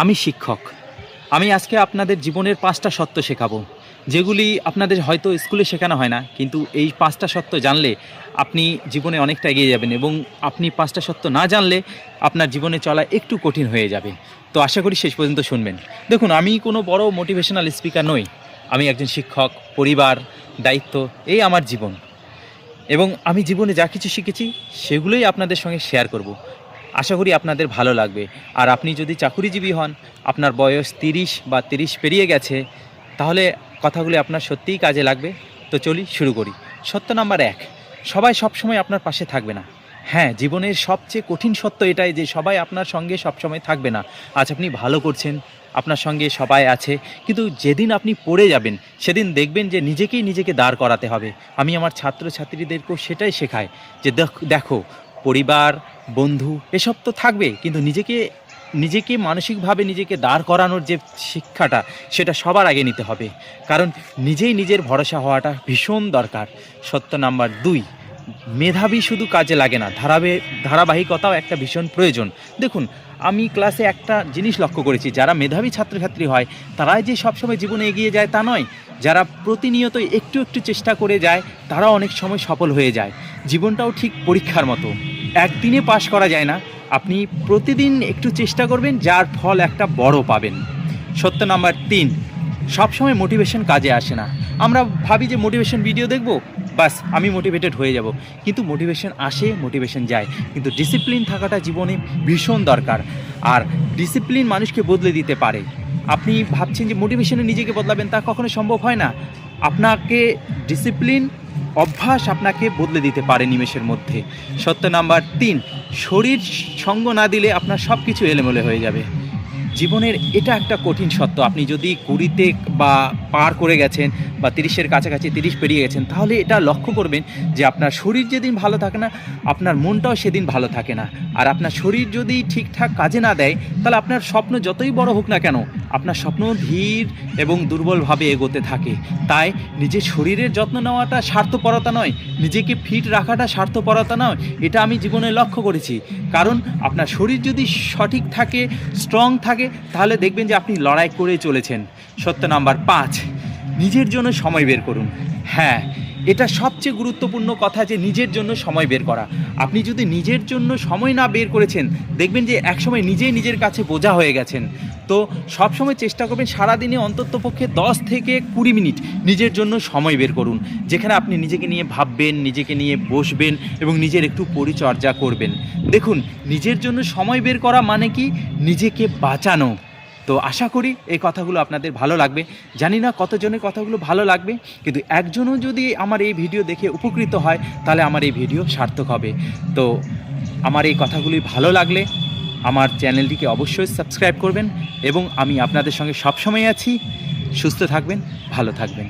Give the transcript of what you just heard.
আমি শিক্ষক। আমি আজকে আপনাদের জীবনের পাঁচটা সত্য শেখাবো, যেগুলি আপনাদের হয়তো স্কুলে শেখানো হয় না, কিন্তু এই পাঁচটা সত্য জানলে আপনি জীবনে অনেকটা এগিয়ে যাবেন এবং আপনি পাঁচটা সত্য না জানলে আপনার জীবনে চলা একটু কঠিন হয়ে যাবে। তো আশা করি শেষ পর্যন্ত শুনবেন। দেখুন, আমি কোনো বড় মোটিভেশনাল স্পিকার নই। আমি একজন শিক্ষক, পরিবার, দায়িত্ব, এই আমার জীবন। এবং আমি জীবনে যা কিছু শিখেছি, সেগুলোই আপনাদের সঙ্গে শেয়ার করব। আশা করি আপনাদের ভালো লাগবে। আর আপনি যদি চাকুরিজীবী হন, আপনার বয়স তিরিশ বা তিরিশ পেরিয়ে গেছে, তাহলে কথাগুলি আপনার সত্যিই কাজে লাগবে। তো চলি শুরু করি। সত্য নাম্বার এক, সবাই সবসময় আপনার পাশে থাকবে না। হ্যাঁ জীবনের সবচেয়ে কঠিন সত্য এটাই যে সবাই আপনার সঙ্গে সবসময় থাকবে না। আজ আপনি ভালো করছেন, আপনার সঙ্গে সবাই আছে, কিন্তু যেদিন আপনি পড়ে যাবেন, সেদিন দেখবেন যে নিজেকেই নিজেকে দাঁড় করাতে হবে। আমি আমার ছাত্রছাত্রীদেরকেও সেটাই শেখাই যে দেখ- পরিবার, বন্ধু, এসব তো থাকবে, কিন্তু নিজেকে নিজেকে মানসিকভাবে নিজেকে দাঁড় করানোর যে শিক্ষাটা, সেটা সবার আগে নিতে হবে। কারণ নিজেই নিজের ভরসা হওয়াটা ভীষণ দরকার। সত্য নাম্বার দুই, মেধাবী শুধু কাজে লাগে না, ধারাবে, ধারাবাহিকতাও একটা ভীষণ প্রয়োজন। দেখুন, আমি ক্লাসে একটা জিনিস লক্ষ্য করেছি, যারা মেধাবী ছাত্রছাত্রী হয়, তারাই যে সবসময় জীবনে এগিয়ে যায় তা নয়। যারা প্রতিনিয়ত একটু একটু চেষ্টা করে যায় তারা অনেক সময় সফল হয়ে যায়। জীবনটাও ঠিক পরীক্ষার মতো। একদিনে পাশ করা যায় না। আপনি প্রতিদিন একটু চেষ্টা করবেন, যার ফল একটা বড় পাবেন। সত্য নাম্বার তিন, সবসময় মোটিভেশন কাজে আসে না। আমরা ভাবি যে মোটিভেশন ভিডিও দেখব, বাস আমি মোটিভেটেড হয়ে যাব। কিন্তু মোটিভেশন আসে মোটিভেশন যায়। কিন্তু ডিসিপ্লিন থাকাটা জীবনে ভীষণ দরকার। আর ডিসিপ্লিন মানুষকে বদলে দিতে পারে। আপনি ভাবছেন যে মোটিভেশনে নিজেকে বদলাবেন, তা কখনো সম্ভব হয় না। আপনাকে ডিসিপ্লিন অভ্যাস আপনাকে বদলে দিতে পারে নিমেষের মধ্যে। সত্য নাম্বার তিন, শরীর সঙ্গ না দিলে আপনার সব কিছু এলেমেলে হয়ে যাবে। জীবনের এটা একটা কঠিন সত্য। আপনি যদি কুড়িতে বা পার করে গেছেন বা তিরিশের কাছাকাছি তিরিশ পেরিয়ে গেছেন, তাহলে এটা লক্ষ্য করবেন যে আপনার শরীর যেদিন ভালো থাকে না, আপনার মনটাও সেদিন ভালো থাকে না। আর আপনার শরীর যদি ঠিকঠাক কাজে না দেয়, তাহলে আপনার স্বপ্ন যতই বড় হোক না কেন, আপনার স্বপ্ন ধীর এবং দুর্বলভাবে এগোতে থাকে। তাই নিজের শরীরের যত্ন নেওয়াটা স্বার্থপরতা নয়, নিজেকে ফিট রাখাটা স্বার্থপরতা নয়, এটা আমি জীবনে লক্ষ্য করেছি। কারণ আপনার শরীর যদি সঠিক থাকে, স্ট্রং থাকে তাহলে দেখবেন যে আপনি লড়াই করে চলেছেন। সত্য নাম্বার পাঁচ, নিজের জন্য সময় বের করুন। হ্যাঁ এটা সবচেয়ে গুরুত্বপূর্ণ কথা যে নিজের জন্য সময় বের করা। আপনি যদি নিজের জন্য সময় না বের করেছেন, দেখবেন যে একসময় নিজেই নিজের কাছে বোঝা হয়ে গেছেন। তো সবসময় চেষ্টা করবেন সারাদিনে অন্তত পক্ষে দশ থেকে কুড়ি মিনিট নিজের জন্য সময় বের করুন। যেখানে আপনি নিজেকে নিয়ে ভাববেন, নিজেকে নিয়ে বসবেন এবং নিজের একটু পরিচর্যা করবেন। দেখুন, নিজের জন্য সময় বের করা মানে কি? নিজেকে বাঁচানো। তো আশা করি এই কথাগুলো আপনাদের ভালো লাগবে। জানি না কতজনের কথাগুলো ভালো লাগবে, কিন্তু একজনও যদি আমার এই ভিডিও দেখে উপকৃত হয়, তাহলে আমার এই ভিডিও সার্থক হবে। তো আমার এই কথাগুলি ভালো লাগলে আমার চ্যানেলটিকে অবশ্যই সাবস্ক্রাইব করবেন এবং আমি আপনাদের সঙ্গে সবসময় আছি। সুস্থ থাকবেন, ভালো থাকবেন।